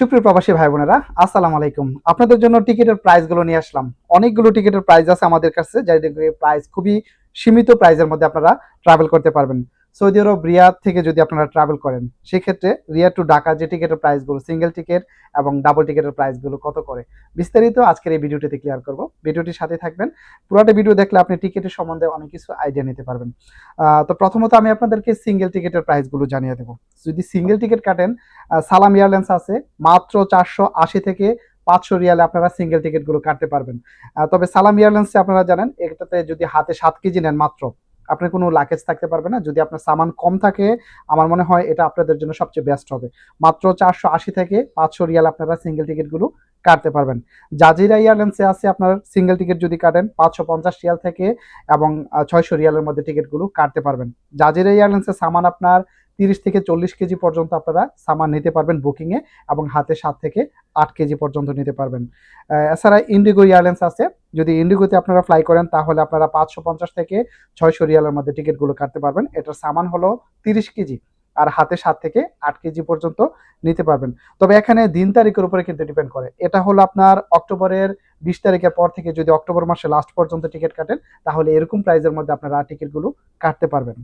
সুপ্রিয় প্রবাসী ভাই বোনেরা আসসালামু আলাইকুম। আপনাদের জন্য টিকিটের প্রাইসগুলো নিয়ে আসলাম। অনেকগুলো টিকিটের প্রাইস আছে আমাদের কাছে যাদের প্রাইস খুবই সীমিত প্রাইসের মধ্যে আপনারা ট্রাভেল করতে পারবেন। সৌদি আরব, রিয়াদ থেকে যদি আপনারা ট্রাভেল করেন, সেক্ষেত্রে রিয়াদ টু ঢাকা যে টিকিটের প্রাইসগুলো সিঙ্গেল টিকিট এবং ডাবল টিকিটের প্রাইসগুলো কত করে? বিস্তারিত আজকের এই ভিডিওটিতে ক্লিয়ার করব। ভিডিওটির সাথে থাকবেন। পুরোটা ভিডিও দেখলে আপনি টিকিটের সম্বন্ধে অনেক কিছু আইডিয়া নিতে পারবেন। তো প্রথমত আমি আপনাদেরকে সিঙ্গেল টিকিটের প্রাইসগুলো জানিয়ে দেবো। যদি সিঙ্গেল টিকিট কাটেন সালাম এয়ারলাইন্স আছে, মাত্র চারশো আশি থেকে পাঁচশো রিয়ালে আপনারা সিঙ্গেল টিকিটগুলো কাটতে পারবেন। তবে সালাম এয়ারলাইন্সে আপনারা জানেন, এটাতে যদি হাতে সাত কেজি নেন মাত্র আপনার কোনো লাগেজ থাকতে পারবে না। যদি আপনার সামান কম থাকে, আমার মনে হয় এটা আপনাদের জন্য সবচেয়ে বেস্ট হবে। মাত্র চারশো আশি থেকে পাঁচশো রিয়াল আপনারা সিঙ্গেল টিকিটগুলো কাটতে পারবেন। জাজিরা এয়ারলাইন্সে আছে আপনার সিঙ্গেল টিকিট যদি কাটেন, পাঁচশো পঞ্চাশ রিয়াল থেকে এবং ছয়শো রিয়ালের মধ্যে টিকিটগুলো কাটতে পারবেন। জাজিরা এয়ারলাইন্সে সামান আপনার তিরিশ থেকে চল্লিশ কেজি পর্যন্ত আপনারা সামান নিতে পারবেন বুকিংয়ে এবং হাতে সাত থেকে আট কেজি পর্যন্ত নিতে পারবেন। এছাড়া ইন্ডিগো এয়ারলাইন্স আছে। যদি ইন্ডিগোতে আপনারা ফ্লাই করেন, তাহলে আপনারা পাঁচশো পঞ্চাশ থেকে ছয়শো রিয়ালের মধ্যে টিকিটগুলো কাটতে পারবেন। এটার সামান হলো তিরিশ কেজি আর হাতে সাত থেকে আট কেজি পর্যন্ত নিতে পারবেন। তবে এখানে দিন তারিখের উপরে কিন্তু ডিপেন্ড করে। এটা হলো আপনার অক্টোবরের বিশ তারিখের পর থেকে যদি অক্টোবর মাসে লাস্ট পর্যন্ত টিকিট কাটেন, তাহলে এরকম প্রাইজের মধ্যে আপনারা টিকিটগুলো কাটতে পারবেন।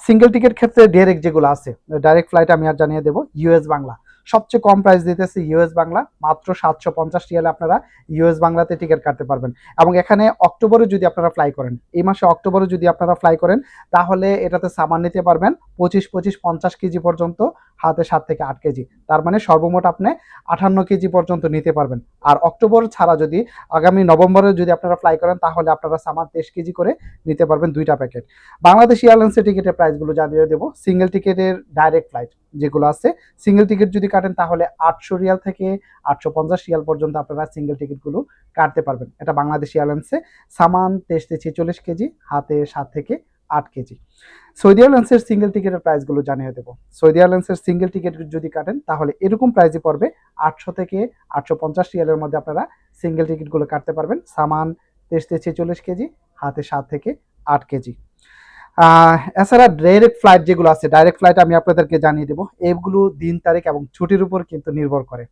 সিঙ্গেল টিকিট ক্ষেত্রে ডাইরেক্ট যেগুলো আছে ডাইরেক্ট ফ্লাইট আমি আর জানিয়ে দেবো ইউএস বাংলা। সবচেয়ে কম প্রাইস দিতেছে ইউএস বাংলা। মাত্র সাতশো পঞ্চাশ রিয়ালে আপনারা ইউএস বাংলাতে টিকিট কাটতে পারবেন। এবং এখানে অক্টোবরে যদি আপনারা ফ্লাই করেন, এই মাসে অক্টোবরে যদি আপনারা ফ্লাই করেন, তাহলে এটাতে সামান নিতে পারবেন পঁচিশ পঁচিশ পঞ্চাশ কেজি পর্যন্ত, হাতে সাত থেকে আট কেজি। তার মানে সর্বমোট আপনি আঠান্ন কেজি পর্যন্ত নিতে পারবেন। আর অক্টোবর ছাড়া যদি আগামী নভেম্বরে যদি আপনারা ফ্লাই করেন, তাহলে আপনারা সামান তেইশ কেজি করে নিতে পারবেন দুইটা প্যাকেট বাংলাদেশ এয়ারলাইন্সের টিকিটের প্রাইসগুলো জানিয়ে দেবো। সিঙ্গেল টিকিটের ডাইরেক্ট ফ্লাইট যেগুলো আছে সিঙ্গেল টিকিট যদি কাটেন তাহলে আটশো রিয়াল থেকে আটশো পঞ্চাশ রিয়াল পর্যন্ত আপনারা সিঙ্গেল টিকিটগুলো কাটতে পারবেন। এটা বাংলাদেশ এয়ারলাইন্সে সামান তেইশ ছেচল্লিশ কেজি, হাতে সাত থেকে আট কেজি। সৌদি এয়ারলাইন্সের সিঙ্গেল টিকিটের প্রাইসগুলো জানিয়ে দেবো। সৌদি এয়ারলাইন্সের সিঙ্গেল টিকিট যদি কাটেন তাহলে এরকম প্রাইসে পড়বে আটশো থেকে আটশো পঞ্চাশ রিয়ালের মধ্যে আপনারা সিঙ্গেল টিকিটগুলো কাটতে পারবেন। সামান তেইশ ছেচল্লিশ কেজি, হাতে সাত থেকে আট কেজি। এছাড়া ডাইরেক্ট ফ্লাইট যেগুলো আছে ডাইরেক্ট ফ্লাইট আমি আপনাদেরকে জানিয়ে দেবো। এগুলো দিন তারিখ এবং ছুটির উপর কিন্তু নির্ভর করে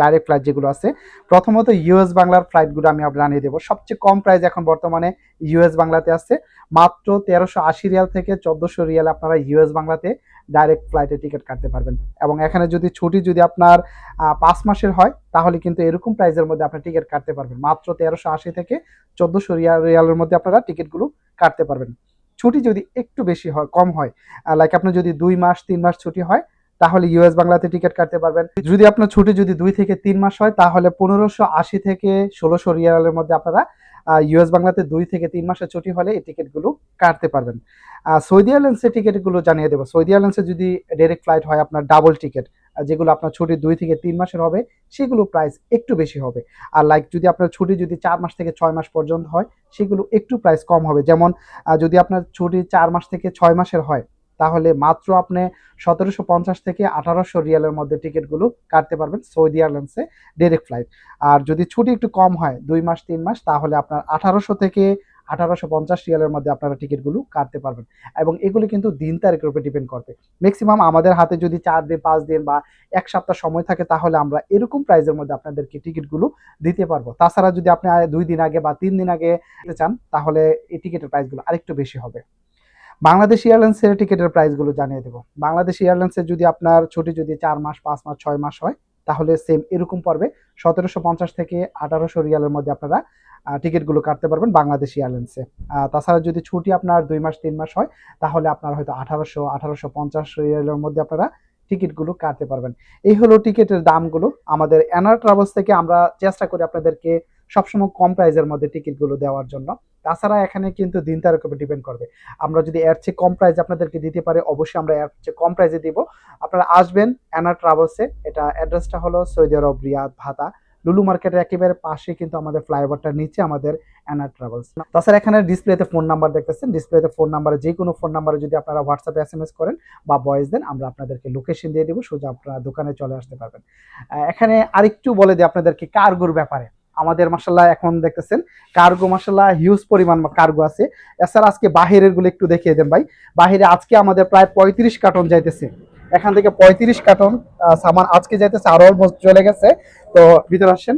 ডাইরেক্ট ফ্লাইট যেগুলো আছে। প্রথমত ইউএস বাংলার ফ্লাইটগুলো আমি জানিয়ে দেবো। সবচেয়ে কম প্রাইস এখন বর্তমানে ইউএস বাংলাতে আছে। মাত্র তেরোশো আশি রিয়াল থেকে চোদ্দোশো রিয়াল আপনারা ইউএস বাংলাতে ডাইরেক্ট ফ্লাইটে টিকিট কাটতে পারবেন। এবং এখানে যদি ছুটি যদি আপনার পাঁচ মাসের হয়, তাহলে কিন্তু এরকম প্রাইসের মধ্যে আপনি টিকিট কাটতে পারবেন। মাত্র তেরোশো আশি থেকে চোদ্দোশো রিয়াল রিয়ালের মধ্যে আপনারা টিকিটগুলো কাটতে পারবেন। ছুটি যদি একটু বেশি হয়, কম হয় লাইক আপনার যদি দুই মাস, তিন মাস ছুটি হয়, তাহলে ইউএস বাংলাতে টিকিট কাটতে পারবেন। যদি আপনার ছুটি যদি দুই থেকে তিন মাস হয়, তাহলে পনেরোশো আশি থেকে ষোলোশো রিয়ালের মধ্যে আপনারা ইউএস বাংলাতে দুই থেকে তিন মাসের ছুটি হলে এই টিকিটগুলো কাটতে পারবেন। সৌদি এয়ারলাইন্সের টিকিটগুলো জানিয়ে দেবো। সৌদি এয়ারলাইন্সে যদি ডাইরেক্ট ফ্লাইট হয়, আপনার ডাবল টিকিট যেগুলো আপনার ছুটি দুই থেকে তিন মাসের হবে, সেগুলো প্রাইস একটু বেশি হবে। আর লাইক যদি আপনার ছুটি যদি চার মাস থেকে ছয় মাস পর্যন্ত হয়, সেগুলো একটু প্রাইস কম হবে। যেমন যদি আপনার ছুটি চার মাস থেকে ছয় মাসের হয় তাহলে মাত্র আপনি সতেরোশো পঞ্চাশ থেকে আঠারোশো রিয়ালের মধ্যে টিকিটগুলো কাটতে পারবেন সৌদি এয়ারলাইন্সে ডাইরেক্ট ফ্লাইট আর যদি ছুটি একটু কম হয়, দুই মাস, তিন মাস, তাহলে আপনার আঠারোশো থেকে আঠারোশো পঞ্চাশ রিয়ালের মধ্যে আপনারা টিকিটগুলো কাটতে পারবেন। এবং এগুলো কিন্তু দিন তারিখের উপর ডিপেন্ড করবে। ম্যাক্সিমাম আমাদের হাতে যদি চার দিন, পাঁচ দিন বা এক সপ্তাহ সময় থাকে, তাহলে আমরা এরকম প্রাইজের মধ্যে আপনাদেরকে টিকিটগুলো দিতে পারব। তাছাড়া যদি আপনি দুই দিন আগে বা তিন দিন আগে চান, তাহলে এই টিকিটের প্রাইসগুলো আরেকটু বেশি হবে। বাংলাদেশ এয়ারলাইন্সের টিকিটের প্রাইসগুলো জানিয়ে দেবো। বাংলাদেশ এয়ারলাইন্সের যদি আপনার ছুটি যদি চার মাস, পাঁচ মাস, ছয় মাস হয়, তাহলে সেম এরকম পর্বে সতেরোশো পঞ্চাশ থেকে আঠারোশো রিয়ালের মধ্যে আপনারা টিকিটগুলো কাটতে পারবেন বাংলাদেশ এয়ারলাইন্সে তাছাড়া যদি ছুটি আপনার দুই মাস, তিন মাস হয়, তাহলে আপনার হয়তো আঠারোশো আঠারোশো পঞ্চাশ রিয়ালের মধ্যে আপনারা টিকিটগুলো কাটতে পারবেন। এই হলো টিকিটের দামগুলো। আমাদের এনআর ট্রাভেলস থেকে আমরা চেষ্টা করি আপনাদেরকে সবসময় কম প্রাইসের মধ্যে টিকিটগুলো দেওয়ার জন্য। তাছাড়া এখানে কিন্তু দিন তার উপর ডিপেন্ড করবে। আমরা যদি এর চেয়ে কম প্রাইস আপনাদেরকে দিতে পারি, অবশ্যই আমরা এর চেয়ে কম প্রাইসে দিব। আপনারা আসবেন এনার ট্রাভেলসে এটা অ্যাড্রেসটা হলো সৌদি আরব, রিয়াদ, ভাতা। লুলু মার্কেটের একেবারে পাশে কিন্তু আমাদের ফ্লাইওভারটার নিচে আমাদের অ্যানার ট্রাভেলস তাছাড়া এখানে ডিসপ্লেতে ফোন নাম্বার দেখতেছেন। ডিসপ্লেতে ফোন নাম্বারে যে কোনো ফোন নাম্বারে যদি আপনারা হোয়াটসঅ্যাপে এস এম এস করেন বা ভয়েস দেন, আমরা আপনাদেরকে লোকেশন দিয়ে দেবো। সোজা আপনারা দোকানে চলে আসতে পারবেন। এখানে আরেকটু বলে দিই আপনাদেরকে কার্গোর ব্যাপারে। আমাদের মাসাল্লাহ এখন দেখতেছেন কার্গো মাসাল্লাহ হিউজ পরিমাণ কার্গো আছে। এছাড়া আজকে বাহিরেরগুলো একটু দেখিয়ে দেন ভাই। বাহিরে আজকে আমাদের প্রায় পঁয়ত্রিশ কার্টন যাইতেছে। এখান থেকে পঁয়ত্রিশ কার্টন সামান আজকে যাইতেছে, আরও অলমোস্ট চলে গেছে। তো ভিতরে আসেন।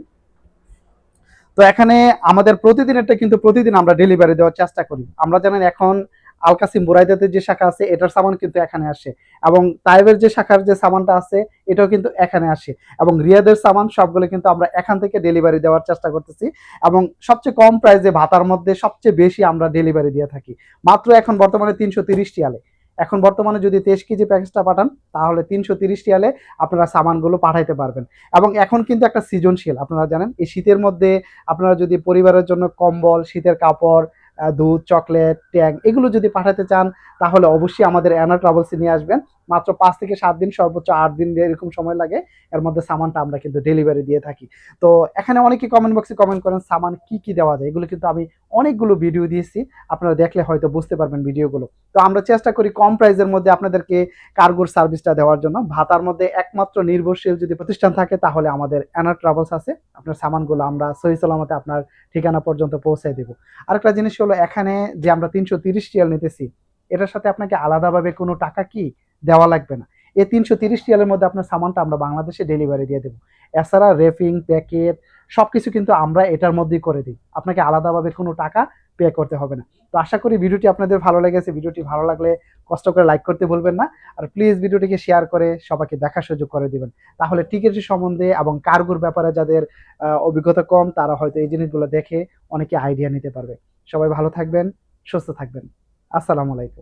তো এখানে আমাদের প্রতিদিন প্রতিদিনেরটা কিন্তু প্রতিদিন আমরা ডেলিভারি দেওয়ার চেষ্টা করি। আমরা জানেন এখন আলকাসিম বুরাইদাতে যে শাখা আছে, এটার সামান কিন্তু এখানে আসে। এবং তাইবের যে শাখার যে সামানটা আছে, এটাও কিন্তু এখানে আসে। এবং রিয়াদের সামান সবগুলো কিন্তু আমরা এখান থেকে ডেলিভারি দেওয়ার চেষ্টা করতেছি। এবং সবচেয়ে কম প্রাইসে ভাতার মধ্যে সবচেয়ে বেশি আমরা ডেলিভারি দিয়ে থাকি। মাত্র এখন বর্তমানে তিনশো তিরিশটি আলে। এখন বর্তমানে যদি তেইশ কেজি প্যাকেজটা পাঠান, তাহলে তিনশো তিরিশ টিয়ালে আপনারা সামানগুলো পাঠাইতে পারবেন। এবং এখন কিন্তু একটা সৃজনশীল, আপনারা জানেন, এই শীতের মধ্যে আপনারা যদি পরিবারের জন্য কম্বল, শীতের কাপড় দুধ চকলেট ট্যাং এগুলো যদি পাঠাতে চান তাহলে অবশ্যই আমাদের অ্যানা ট্রাভেলসে নিয়ে আসবেন। মাত্র পাঁচ থেকে সাত দিন, সর্বোচ্চ আট দিন এরকম সময় লাগে। এর মধ্যে সামানটা আমরা কিন্তু ডেলিভারি দিয়ে থাকি। তো এখানে অনেকে কমেন্ট বক্সে কমেন্ট করেন, সামান কি কি দেওয়া যায়? এগুলো কিন্তু আমি অনেকগুলো ভিডিও দিয়েছি। আপনারা দেখলে হয়তো বুঝতে পারবেন ভিডিওগুলো তো আমরা চেষ্টা করি কম প্রাইসের মধ্যে আপনাদেরকে কার্গোর সার্ভিসটা দেওয়ার জন্য। ভাতার মধ্যে একমাত্র নির্ভরশীল যদি প্রতিষ্ঠান থাকে, তাহলে আমাদের অ্যানার ট্রাভেলস আছে। আপনার সামানগুলো আমরা সহি সালামতে আপনার ঠিকানা পর্যন্ত পৌঁছে দেবো। আরেকটা জিনিস হলো, এখানে যে আমরা তিনশো তিরিশ টিয়াল নিতেছি, এটার সাথে আপনাকে আলাদাভাবে কোনো টাকা কি? দেওয়া লাগবে না। এই তিনশো তিরিশ টিয়ালের মধ্যে আপনার সামানটা আমরা বাংলাদেশে ডেলিভারি দিয়ে দেবো। এছাড়া রেফিং, প্যাকেট সব কিছু কিন্তু আমরা এটার মধ্যেই করে দিই। আপনাকে আলাদাভাবে কোনো টাকা পে করতে হবে না। তো আশা করি ভিডিওটি আপনাদের ভালো লেগেছে। ভিডিওটি ভালো লাগলে কষ্ট করে লাইক করতে ভুলবেন না। আর প্লিজ ভিডিওটিকে শেয়ার করে সবাইকে দেখার সুযোগ করে দিবেন। তাহলে টিকিটের সম্বন্ধে এবং কার্গোর ব্যাপারে যাদের অভিজ্ঞতা কম, তারা হয়তো এই জিনিসগুলো দেখে অনেকে আইডিয়া নিতে পারবে। সবাই ভালো থাকবেন, সুস্থ থাকবেন। আসসালামু আলাইকুম।